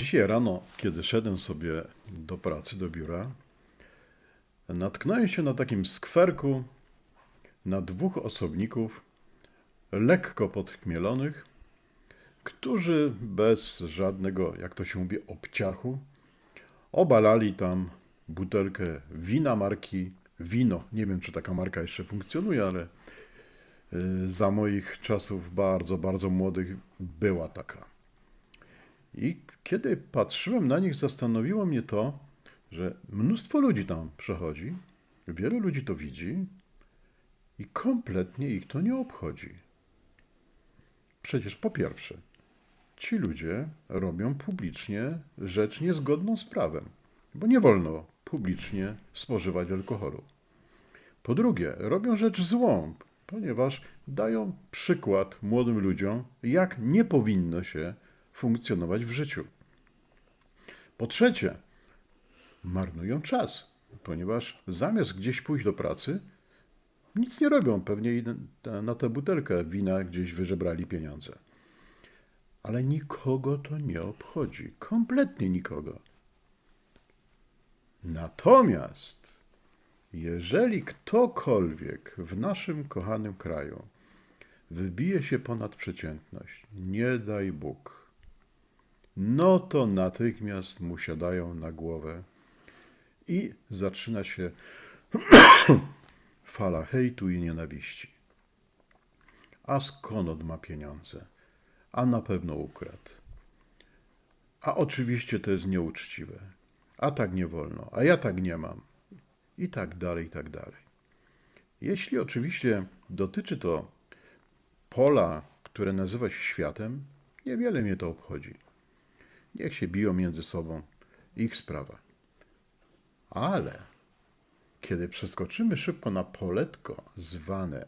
Dzisiaj rano, kiedy szedłem sobie do pracy, do biura, natknąłem się na takim skwerku na dwóch osobników, lekko podchmielonych, którzy bez żadnego, jak to się mówi, obciachu, obalali tam butelkę wina marki Wino. Nie wiem, czy taka marka jeszcze funkcjonuje, ale y, za moich czasów bardzo, bardzo młodych była taka. I kiedy patrzyłem na nich, zastanowiło mnie to, że mnóstwo ludzi tam przechodzi, wielu ludzi to widzi i kompletnie ich to nie obchodzi. Przecież po pierwsze, ci ludzie robią publicznie rzecz niezgodną z prawem, bo nie wolno publicznie spożywać alkoholu. Po drugie, robią rzecz złą, ponieważ dają przykład młodym ludziom, jak nie powinno się funkcjonować w życiu. Po trzecie, marnują czas, ponieważ zamiast gdzieś pójść do pracy, nic nie robią. Pewnie na tę butelkę wina gdzieś wyżebrali pieniądze. Ale nikogo to nie obchodzi. Kompletnie nikogo. Natomiast, jeżeli ktokolwiek w naszym kochanym kraju wybije się ponad przeciętność, nie daj Bóg, no to natychmiast mu siadają na głowę i zaczyna się fala hejtu i nienawiści. A skąd ma pieniądze? A na pewno ukradł. A oczywiście to jest nieuczciwe. A tak nie wolno. A ja tak nie mam. I tak dalej, i tak dalej. Jeśli oczywiście dotyczy to pola, które nazywa się światem, niewiele mnie to obchodzi. Niech się biją między sobą, ich sprawa. Ale kiedy przeskoczymy szybko na poletko zwane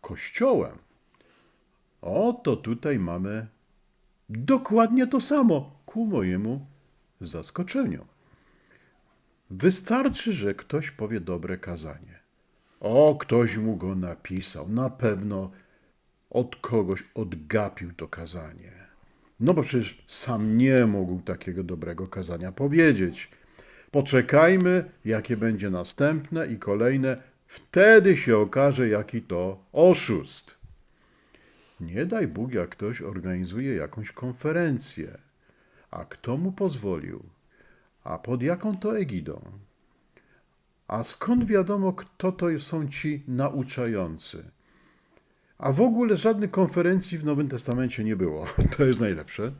kościołem, oto tutaj mamy dokładnie to samo ku mojemu zaskoczeniu. Wystarczy, że ktoś powie dobre kazanie. O, ktoś mu go napisał. Na pewno od kogoś odgapił to kazanie. No bo przecież sam nie mógł takiego dobrego kazania powiedzieć. Poczekajmy, jakie będzie następne i kolejne. Wtedy się okaże, jaki to oszust. Nie daj Bóg, jak ktoś organizuje jakąś konferencję. A kto mu pozwolił? A pod jaką to egidą? A skąd wiadomo, kto to są ci nauczający? A w ogóle żadnych konferencji w Nowym Testamencie nie było. To jest najlepsze.